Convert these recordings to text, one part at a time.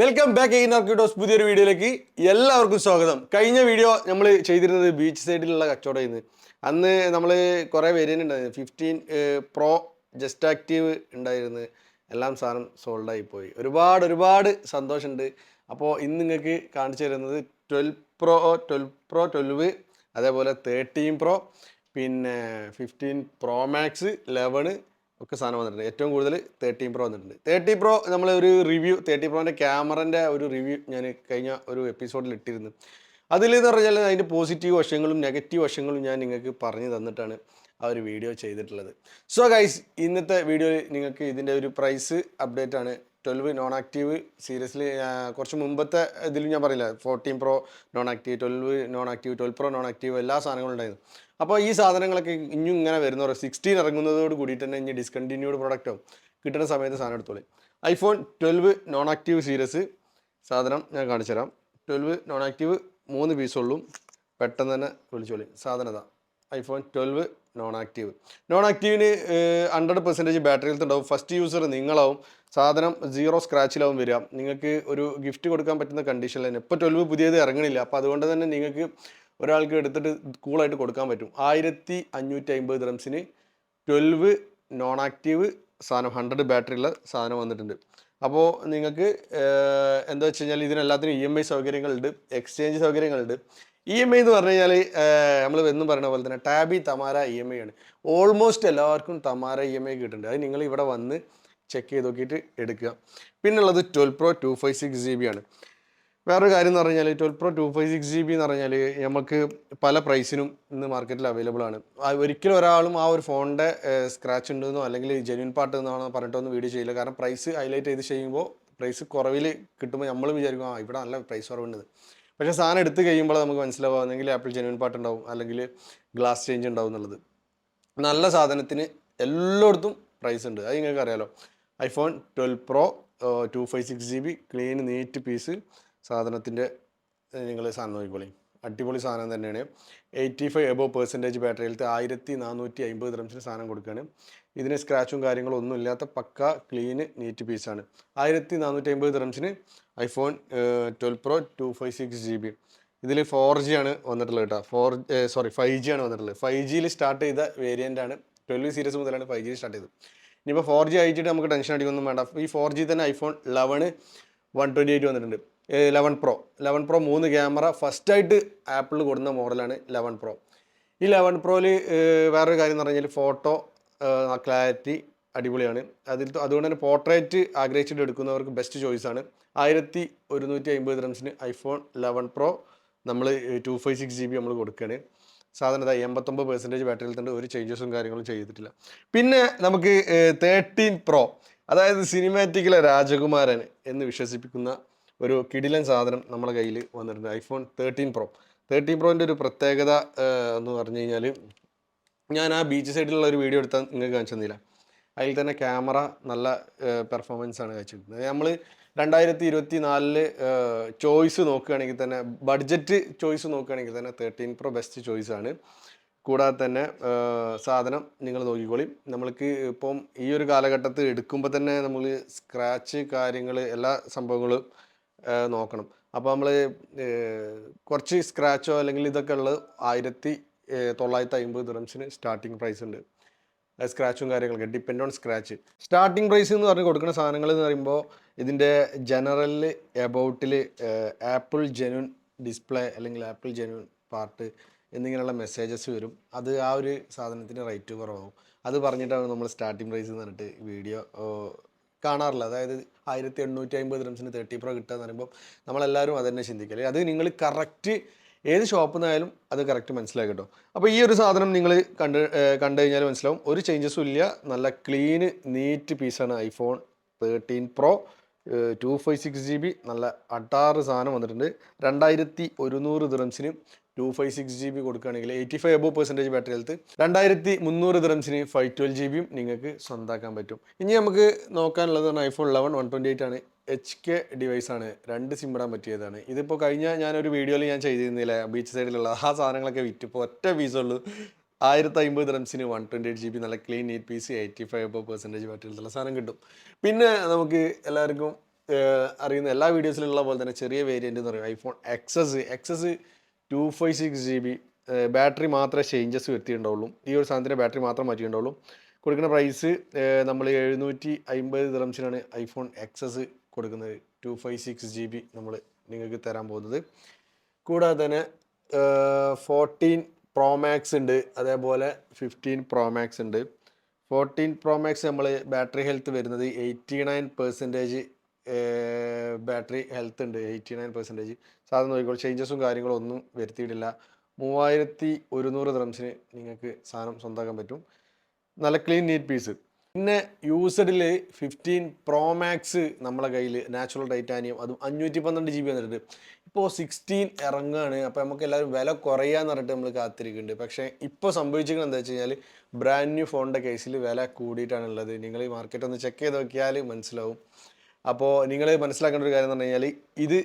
Welcome back in ആർക്കിഡോസ് പുതിയൊരു വീഡിയോയിലേക്ക് എല്ലാവർക്കും സ്വാഗതം. കഴിഞ്ഞ വീഡിയോ നമ്മൾ ചെയ്തിരുന്നത് ബീച്ച് സൈഡിലുള്ള കച്ചവടമായിരുന്നു. അന്ന് നമ്മൾ കുറേ variant fifteen pro just active ഉണ്ടായിരുന്നു. എല്ലാം സാധനം സോൾഡ് ആയി പോയി ഒരുപാട് ഒരുപാട് സന്തോഷമുണ്ട്. അപ്പോൾ ഇന്ന് നിങ്ങൾക്ക് കാണിച്ചു തരുന്നത് twelve pro twelve pro twelve അതേപോലെ തേർട്ടീൻ പ്രോ പിന്നെ ഫിഫ്റ്റീൻ പ്രോ മാക്സ് ലെവന് ഒക്കെ സാധനം വന്നിട്ടുണ്ട്. ഏറ്റവും കൂടുതൽ തേർട്ടീൻ പ്രോ വന്നിട്ടുണ്ട്. തേർട്ടി പ്രോ നമ്മൾ ഒരു റിവ്യൂ തേർട്ടി പ്രോന്റെ ക്യാമറന്റെ ഒരു റിവ്യൂ ഞാൻ കഴിഞ്ഞ ഒരു എപ്പിസോഡിൽ ഇട്ടിരുന്നു. അതിൽ എന്ന് പറഞ്ഞാൽ അതിന്റെ പോസിറ്റീവ് വശങ്ങളും നെഗറ്റീവ് വശങ്ങളും ഞാൻ നിങ്ങൾക്ക് പറഞ്ഞു തന്നിട്ടാണ് ആ ഒരു വീഡിയോ ചെയ്തിട്ടുള്ളത്. സോ ഗൈസ് ഇന്നത്തെ വീഡിയോയിൽ നിങ്ങൾക്ക് ഇതിന്റെ ഒരു പ്രൈസ് അപ്ഡേറ്റ് ആണ് ട്വൽവ് നോൺ ആക്റ്റീവ് സീരിയസ്ലി കുറച്ച് മുമ്പത്തെ ഇതിലും ഞാൻ പറയില്ല fourteen pro non active twelve non active twelve pro non active എല്ലാ സാധനങ്ങളും ഉണ്ടായിരുന്നു. അപ്പോൾ ഈ സാധനങ്ങളൊക്കെ ഇനിയും ഇങ്ങനെ വരുന്നവർ സിക്സ്റ്റീൻ ഇറങ്ങുന്നതോട് കൂടിയിട്ട് തന്നെ ഇനി ഡിസ്കണ്ടിന്യൂഡ് പ്രൊഡക്റ്റോ കിട്ടുന്ന സമയത്ത് സാധനം എടുത്തോളി. IPhone twelve non active series സാധനം ഞാൻ കാണിച്ചു തരാം ട്വൽവ് നോൺ ആക്റ്റീവ് മൂന്ന് പീസുള്ളൂ പെട്ടെന്ന് തന്നെ വിളിച്ചോളി. സാധനത iPhone twelve non active non ആക്റ്റീവിന് hundred percentage battery ഉണ്ടാവും. ഫസ്റ്റ് യൂസർ നിങ്ങളാവും. സാധനം സീറോ സ്ക്രാച്ചിലാവും വരിക. നിങ്ങൾക്ക് ഒരു ഗിഫ്റ്റ് കൊടുക്കാൻ പറ്റുന്ന കണ്ടീഷനിൽ തന്നെ. ഇപ്പോൾ ട്വൽവ് പുതിയത് ഇറങ്ങണില്ല. അപ്പോൾ അതുകൊണ്ട് തന്നെ നിങ്ങൾക്ക് ഒരാൾക്ക് എടുത്തിട്ട് കൂളായിട്ട് കൊടുക്കാൻ പറ്റും. ആയിരത്തി അഞ്ഞൂറ്റി അമ്പത് ഡ്രംസിന് ട്വൽവ് നോൺ ആക്റ്റീവ് സാധനം ഹൺഡ്രഡ് ബാറ്ററി ഉള്ള സാധനം വന്നിട്ടുണ്ട്. അപ്പോൾ നിങ്ങൾക്ക് എന്താ വെച്ച് കഴിഞ്ഞാൽ ഇതിനെല്ലാത്തിനും ഇ എം ഐ സൗകര്യങ്ങളുണ്ട്. എക്സ്ചേഞ്ച് സൗകര്യങ്ങളുണ്ട്. ഇ എം ഐ എന്ന് പറഞ്ഞു കഴിഞ്ഞാൽ നമ്മൾ എന്നും പറയുന്ന പോലെ തന്നെ Tabby Tamara E M I ആണ്. ഓൾമോസ്റ്റ് എല്ലാവർക്കും തമാര ഇ എം ഐ കിട്ടുന്നുണ്ട്. അത് നിങ്ങൾ ഇവിടെ വന്ന് ചെക്ക് ചെയ്ത് നോക്കിയിട്ട് എടുക്കുക. പിന്നുള്ളത് twelve pro two five six G B ആണ്. വേറൊരു കാര്യം എന്ന് പറഞ്ഞാൽ twelve pro two five six G B എന്ന് പറഞ്ഞാൽ നമുക്ക് പല പ്രൈസിനും ഇന്ന് മാർക്കറ്റിൽ അവൈലബിൾ ആണ്. ഒരിക്കലും ഒരാളും ആ ഒരു ഫോണിന്റെ സ്ക്രാച്ച് ഉണ്ടെന്നോ അല്ലെങ്കിൽ ജെന്യൂൻ പാർട്ട് എന്നാണോ പറഞ്ഞിട്ടൊന്നും വീഡിയോ ചെയ്യില്ല. കാരണം പ്രൈസ് ഹൈലൈറ്റ് ചെയ്ത് ചെയ്യുമ്പോൾ പ്രൈസ് കുറവിൽ കിട്ടുമ്പോൾ നമ്മൾ വിചാരിക്കും ആ ഇവിടെ നല്ല പ്രൈസ് കുറവുണ്ട്. പക്ഷേ സാധനം എടുത്തു കഴിയുമ്പോൾ നമുക്ക് മനസ്സിലാവുന്നെങ്കിൽ ആപ്പിൾ ജെനുവൻ പാട്ട് ഉണ്ടാവും അല്ലെങ്കിൽ ഗ്ലാസ് ചേഞ്ച് ഉണ്ടാവും എന്നുള്ളത്. നല്ല സാധനത്തിന് എല്ലായിടത്തും പ്രൈസ് ഉണ്ട്. അത് നിങ്ങൾക്ക് അറിയാലോ. IPhone twelve pro two five six G B clean neat piece സാധനത്തിന്റെ നിങ്ങൾ സാധനം നോക്കിക്കോളി. അടിപൊളി സാധനം തന്നെയാണ്. എയ്റ്റി ഫൈവ് എബോ പെർസെന്റേജ് ബാറ്ററിയിലത്തെ ആയിരത്തി നാനൂറ്റി അമ്പത് ദ്രംസിന് സാധനം കൊടുക്കുകയാണ്. ഇതിന് സ്ക്രാച്ചും കാര്യങ്ങളും ഒന്നും ഇല്ലാത്ത പക്ക ക്ലീന് നീറ്റ് പീസാണ് ആയിരത്തി നാനൂറ്റി അമ്പത് ദ്രംസിന് iPhone twelve pro two five six G B ഇതിൽ ഫോർ ജി ആണ് വന്നിട്ടുള്ളത് കേട്ടോ. ഫോർ സോറി ഫൈവ് ജി ആണ് വന്നിട്ടുള്ളത്. ഫൈവ് ജിയിൽ സ്റ്റാർട്ട് ചെയ്ത വേരിയന്റ് ആണ്. ട്വൽവ് സീരീസ് മുതലാണ് ഫൈവ് ജി സ്റ്റാർട്ട് ചെയ്തത്. ഇനിയിപ്പോൾ ഫോർ ജി അയച്ചിട്ട് നമുക്ക് ടെൻഷൻ അടിക്കൊന്നും വേണ്ട. ഈ ഫോർ ജി തന്നെ ഐഫോൺ ലെവന് വൺ ട്വന്റി എയ്റ്റ് വന്നിട്ടുണ്ട് ലെവൻ പ്രോ ലെവൻ പ്രോ മൂന്ന് ക്യാമറ ഫസ്റ്റായിട്ട് ആപ്പിൾ കൊടുക്കുന്ന മോഡലാണ് ലെവൻ പ്രോ ഈ ലെവൻ പ്രോയിൽ വേറൊരു കാര്യം എന്ന് പറഞ്ഞാൽ ഫോട്ടോ ക്ലാരിറ്റി അടിപൊളിയാണ്. അതിൽ അതുകൊണ്ട് തന്നെ പോർട്രേറ്റ് ആഗ്രഹിച്ചിട്ട് എടുക്കുന്നവർക്ക് ബെസ്റ്റ് ചോയ്സ് ആണ് ആയിരത്തി ഒരുന്നൂറ്റി അമ്പത് റംസിന് ഐഫോൺ ലെവൻ പ്രോ നമ്മൾ two five six G B നമ്മൾ കൊടുക്കുകയാണ് സാധാരണ എൺപത്തൊമ്പത് പെർസെന്റേജ് ബാറ്ററിയിൽ തന്നെ ഒരു ചേഞ്ചസും കാര്യങ്ങളും ചെയ്തിട്ടില്ല. പിന്നെ നമുക്ക് തേർട്ടീൻ പ്രോ അതായത് സിനിമാറ്റിക്കിലെ രാജകുമാരൻ എന്ന് വിശ്വസിപ്പിക്കുന്ന ഒരു കിടിലൻ സാധനം നമ്മുടെ കയ്യിൽ വന്നിട്ടുണ്ട്. ഐഫോൺ തേർട്ടീൻ പ്രോ തേർട്ടീൻ പ്രോന്റെ ഒരു പ്രത്യേകത എന്ന് പറഞ്ഞു കഴിഞ്ഞാൽ ഞാൻ ആ ബീച്ച് സൈഡിലുള്ള ഒരു വീഡിയോ എടുത്താൽ നിങ്ങൾക്ക് കാണിച്ചു തന്നില്ല. അതിൽ തന്നെ ക്യാമറ നല്ല പെർഫോമൻസ് ആണ് കാഴ്ചവെക്കുന്നത്. നമ്മൾ രണ്ടായിരത്തി ഇരുപത്തി നാലിൽ ചോയ്സ് നോക്കുകയാണെങ്കിൽ തന്നെ ബഡ്ജറ്റ് ചോയ്സ് നോക്കുകയാണെങ്കിൽ തന്നെ തേർട്ടീൻ പ്രോ ബെസ്റ്റ് ചോയ്സ് ആണ്. കൂടാതെ തന്നെ സാധനം നിങ്ങൾ നോക്കിക്കോളി. നമ്മൾക്ക് ഇപ്പം ഈ ഒരു കാലഘട്ടത്തിൽ എടുക്കുമ്പോൾ തന്നെ നമ്മൾ സ്ക്രാച്ച് കാര്യങ്ങൾ എല്ലാ സംഭവങ്ങളും നോക്കണം. അപ്പോൾ നമ്മൾ കുറച്ച് സ്ക്രാച്ചോ അല്ലെങ്കിൽ ഇതൊക്കെ ഉള്ളത് ആയിരത്തി തൊള്ളായിരത്തി അമ്പത് ദിറംസിന് സ്റ്റാർട്ടിങ് പ്രൈസ് ഉണ്ട്. സ്ക്രാച്ചും കാര്യങ്ങളൊക്കെ depend on scratch starting price എന്ന് പറഞ്ഞ് കൊടുക്കുന്ന സാധനങ്ങൾ എന്ന് പറയുമ്പോൾ ഇതിന്റെ ജനറലിൽ എബൌട്ടിൽ ആപ്പിൾ ജെനുൻ ഡിസ്പ്ലേ അല്ലെങ്കിൽ ആപ്പിൾ ജെനുൻ പാർട്ട് എന്നിങ്ങനെയുള്ള മെസ്സേജസ് വരും. അത് ആ ഒരു സാധനത്തിന് റേറ്റ് കുറവാകും അത് പറഞ്ഞിട്ടാണ് നമ്മൾ സ്റ്റാർട്ടിംഗ് പ്രൈസ് എന്ന് പറഞ്ഞിട്ട് വീഡിയോ കാണാറില്ല അതായത് ആയിരത്തി എണ്ണൂറ്റി അമ്പത് റംസിന് തേർട്ടി പ്രോ കിട്ടുക എന്ന് പറയുമ്പോൾ നമ്മളെല്ലാവരും അത് തന്നെ ചിന്തിക്കൽ. അത് നിങ്ങൾ കറക്റ്റ് ഏത് ഷോപ്പിൽ നിന്നായാലും അത് കറക്റ്റ് മനസ്സിലാക്കി കേട്ടോ. അപ്പോൾ ഈ ഒരു സാധനം നിങ്ങൾ കണ്ട് കണ്ടു കഴിഞ്ഞാൽ മനസ്സിലാവും. ഒരു ചേഞ്ചസും ഇല്ല. നല്ല ക്ലീന് നീറ്റ് പീസാണ് iPhone thirteen pro two five six G B നല്ല അട്ടാറ് സാധനം വന്നിട്ടുണ്ട്. രണ്ടായിരത്തി ഒരുന്നൂറ് ദിറംസിന് two five six G B കൊടുക്കുകയാണെങ്കിൽ eighty five above percentage battery health രണ്ടായിരത്തി മുന്നൂറ് ദിറംസിന് ഫൈവ് ട്വൽവ് ജി ബിയും നിങ്ങൾക്ക് സ്വന്താക്കാൻ പറ്റും. ഇനി നമുക്ക് നോക്കാനുള്ളത് iPhone eleven one twenty eight ആണ്. എച്ച് കെ ഡിവൈസാണ് രണ്ട് സിം ഇടാൻ പറ്റിയതാണ്. ഇതിപ്പോൾ കഴിഞ്ഞ ഞാനൊരു വീഡിയോയിൽ ഞാൻ ചെയ്തിരുന്നില്ല? ബീച്ച് സൈഡിലുള്ള ആ സാധനങ്ങളൊക്കെ വിറ്റ്. ഇപ്പോൾ ഒറ്റ പീസുള്ളൂ ആയിരത്തി അമ്പത് റംസിന് one twenty eight G B നല്ല clean neat piece eighty five percentage ബാറ്ററിയിലുള്ള സാധനം കിട്ടും. പിന്നെ നമുക്ക് എല്ലാവർക്കും അറിയുന്ന എല്ലാ വീഡിയോസിലുള്ള പോലെ തന്നെ ചെറിയ വേരിയന്റ് എന്ന് പറയും. IPhone XS XS two five six G B battery മാത്രമേ ചേഞ്ചസ് വരുത്തിയിട്ടുണ്ടാവുള്ളൂ. ഈ ഒരു സാധനത്തിന്റെ ബാറ്ററി മാത്രം മാറ്റിയിട്ടുണ്ടാവുള്ളൂ. കൊടുക്കുന്ന പ്രൈസ് നമ്മൾ എഴുന്നൂറ്റി അമ്പത് റംസിനാണ് ഐഫോൺ എക്സസ് കൊടുക്കുന്നത് two five six G B നമ്മൾ നിങ്ങൾക്ക് തരാൻ പോകുന്നത്. കൂടാതെ തന്നെ ഫോർട്ടീൻ പ്രോ മാക്സ് ഉണ്ട്. അതേപോലെ ഫിഫ്റ്റീൻ പ്രോ മാക്സ് ഉണ്ട്. ഫോർട്ടീൻ പ്രോ മാക്സ് നമ്മൾ ബാറ്ററി ഹെൽത്ത് വരുന്നത് eighty nine percentage battery health ഉണ്ട്. എയ്റ്റി നയൻ പെർസെന്റേജ് സാധനം നോക്കിക്കോളൂ. ചേഞ്ചസും കാര്യങ്ങളും ഒന്നും വരുത്തിയിട്ടില്ല. മൂവായിരത്തി ഒരുന്നൂറ് ദ്രംസിന് നിങ്ങൾക്ക് സാധനം സ്വന്തമാക്കാൻ പറ്റും. നല്ല ക്ലീൻ നീറ്റ് പീസ് പിന്നെ യൂസഡിൽ ഫിഫ്റ്റീൻ പ്രോ മാക്സ് നമ്മളെ കയ്യിൽ നാച്ചുറൽ ടൈറ്റാനിയം അതും അഞ്ഞൂറ്റി പന്ത്രണ്ട് ജി ബി വന്നിട്ടുണ്ട്. ഇപ്പോൾ സിക്സ്റ്റീൻ ഇറങ്ങുകയാണ്. അപ്പോൾ നമുക്ക് എല്ലാവരും വില കുറയാന്ന് പറഞ്ഞിട്ട് നമ്മൾ കാത്തിരിക്കുന്നുണ്ട്. പക്ഷേ ഇപ്പോൾ സംഭവിച്ചിരിക്കുന്നത് എന്താ വെച്ച് കഴിഞ്ഞാൽ ബ്രാൻഡ് ന്യൂ ഫോണിന്റെ കേസിൽ വില കൂടിയിട്ടാണ് ഉള്ളത്. നിങ്ങൾ ഈ മാർക്കറ്റ് ഒന്ന് ചെക്ക് ചെയ്ത് നോക്കിയാൽ മനസ്സിലാവും. അപ്പോൾ നിങ്ങൾ മനസ്സിലാക്കേണ്ട ഒരു കാര്യം എന്ന് പറഞ്ഞു കഴിഞ്ഞാൽ ഇത്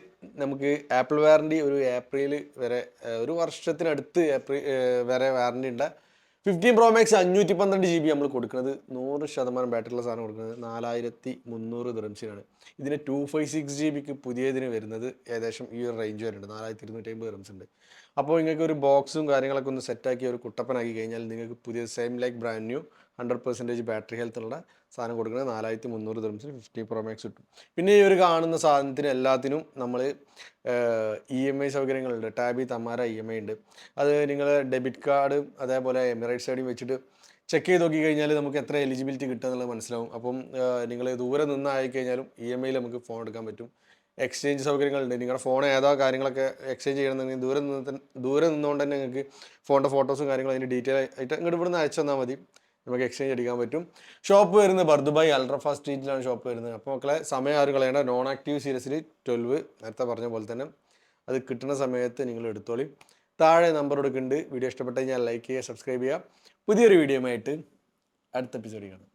നമുക്ക് ആപ്പിൾ വാറണ്ടി ഒരു ഏപ്രിൽ വരെ ഒരു വർഷത്തിനടുത്ത് ഏപ്രിൽ വരെ വാറണ്ടി ഉണ്ട്. ഫിഫ്റ്റീൻ പ്രോ മാക്സ് അഞ്ഞൂറ്റി പന്ത്രണ്ട് ജി ബി നമ്മൾ കൊടുക്കുന്നത് നൂറ് ശതമാനം ബാറ്ററിയുള്ള സാധനം കൊടുക്കുന്നത് നാലായിരത്തി മുന്നൂറ് ദിറംസിനാണ് ഇതിന് ടു ഫൈവ് സിക്സ് ജി ബിക്ക് പുതിയതിന് വരുന്നത് ഏകദേശം ഈ ഒരു റേഞ്ച് വരുന്നുണ്ട് നാലായിരത്തി ഇരുന്നൂറ്റി അമ്പത് ദിറംസ് ഉണ്ട്. അപ്പോൾ നിങ്ങൾക്ക് ഒരു ബോക്സും കാര്യങ്ങളൊക്കെ ഒന്ന് സെറ്റാക്കി ഒരു കുട്ടപ്പനാക്കി കഴിഞ്ഞാൽ നിങ്ങൾക്ക് പുതിയ same like brand new hundred percentage battery health ഉള്ള സാധനം കൊടുക്കുന്നത് നാലായിരത്തി മുന്നൂറ് ദിറംസിന് ഫിഫ്റ്റി പ്രോ മാക്സ് കിട്ടും. പിന്നെ ഈ ഒരു കാണുന്ന സാധനത്തിന് എല്ലാത്തിനും നമ്മൾ ഇ എം ഐ സൗകര്യങ്ങളുണ്ട്. Tabby Tamara E M I ഉണ്ട്. അത് നിങ്ങൾ ഡെബിറ്റ് കാർഡ് അതേപോലെ എമിറേറ്റ്സ് ഐഡിയും വെച്ചിട്ട് ചെക്ക് ചെയ്ത് നോക്കി കഴിഞ്ഞാൽ നമുക്ക് എത്ര എലിജിബിലിറ്റി കിട്ടുക എന്നുള്ളത് മനസ്സിലാവും. അപ്പം നിങ്ങൾ ദൂരെ നിന്നായി കഴിഞ്ഞാലും ഇ എം ഐയിൽ നമുക്ക് ഫോൺ എടുക്കാൻ പറ്റും. എക്സ്ചേഞ്ച് സൗകര്യങ്ങളുണ്ട്. നിങ്ങളുടെ ഫോൺ ഏതാ കാര്യങ്ങളൊക്കെ എക്സ്ചേഞ്ച് ചെയ്യണമെന്നുണ്ടെങ്കിൽ ദൂരെ നിന്ന് ദൂരെ നിന്നുകൊണ്ട് തന്നെ നിങ്ങൾക്ക് ഫോണിന്റെ ഫോട്ടോസും കാര്യങ്ങളും അതിന്റെ ഡീറ്റെയിൽ ആയിട്ട് ഇങ്ങോട്ട് ഇവിടുന്ന് അയച്ചു തന്നാൽ മതി. നമുക്ക് എക്സ്ചേഞ്ച് അടിക്കാൻ പറ്റും. ഷോപ്പ് വരുന്നത് ബർദുബായ് അൾട്രഫാ സ്ട്രീറ്റിലാണ് ഷോപ്പ് വരുന്നത്. അപ്പോൾ മക്കളെ സമയം ആരും കളയേണ്ട. നോൺ ആക്റ്റീവ് സീരീസിൽ ട്വൽവ് നേരത്തെ പറഞ്ഞ പോലെ തന്നെ അത് കിട്ടുന്ന സമയത്ത് നിങ്ങൾ എടുത്തോളി. താഴെ നമ്പർ കൊടുക്കുന്നുണ്ട്. വീഡിയോ ഇഷ്ടപ്പെട്ടു കഴിഞ്ഞാൽ ലൈക്ക് ചെയ്യുക സബ്സ്ക്രൈബ് ചെയ്യുക. പുതിയൊരു വീഡിയോ ആയിട്ട് അടുത്ത എപ്പിസോഡിൽ കാണാം.